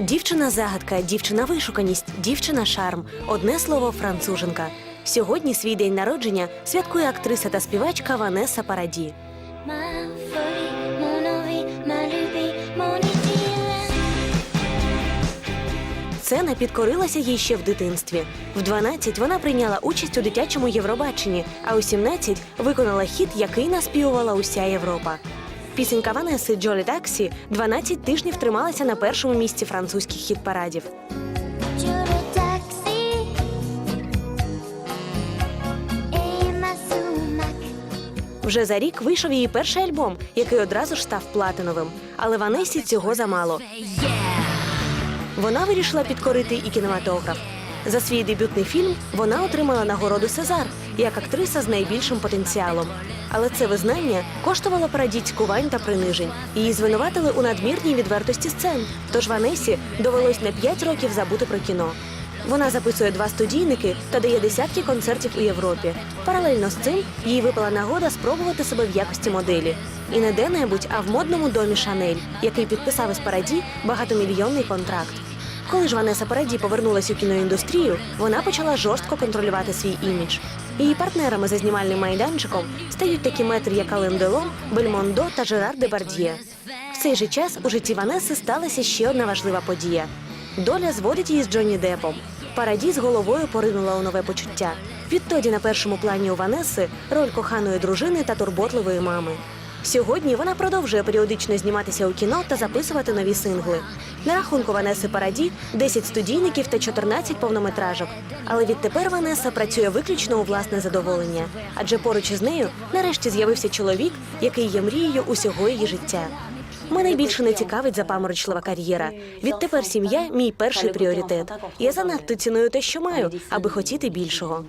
Дівчина загадка, дівчина вишуканість, дівчина шарм. Одне слово француженка. Сьогодні свій день народження святкує актриса та співачка Ванеса Параді. Сцена підкорилася їй ще в дитинстві. В 12 вона прийняла участь у дитячому Євробаченні, а у 17 виконала хіт, який наспівувала уся Європа. Пісенька Ванеси Джолі Таксі 12 тижнів трималася на першому місці французьких ma sumac. Вже за рік вийшов її перший альбом, який одразу ж став платиновим. Але Ванесі цього замало. Вона вирішила підкорити і кінематограф. За свій дебютний фільм вона отримала нагороду Сезар як актриса з найбільшим потенціалом. Але це визнання коштувало параді цькувань та принижень. Її звинуватили у надмірній відвертості сцен. Тож Ванесі довелось на 5 років забути про кіно. Вона записує два студійники та дає десятки концертів у Європі. Паралельно з цим їй випала нагода спробувати себе в якості моделі. І не де-небудь, а в модному домі Шанель, який підписав із Параді багатомільйонний контракт. Коли ж Ванеса Параді повернулась у кіноіндустрію, вона почала жорстко контролювати свій імідж. Її партнерами за знімальним майданчиком стають такі метри, як Ален Делон, Бельмондо та Жерар Депардьє. В цей же час у житті Ванеси сталася ще одна важлива подія. Доля зводить її з Джонні Депом. Параді з головою поринула у нове почуття. Відтоді на першому плані у Ванеси роль коханої дружини та турботливої мами. Сьогодні вона продовжує періодично зніматися у кіно та записувати нові сингли. На рахунку Ванеси Параді 10 студійників та 14 повнометражок. Але відтепер Ванеса працює виключно у власне задоволення, адже поруч із нею нарешті з'явився чоловік, який є мрією усього її життя. Мене більше не цікавить запаморочлива кар'єра. Відтепер сім'я мій перший пріоритет. Я занадто ціную те, що маю, аби хотіти більшого.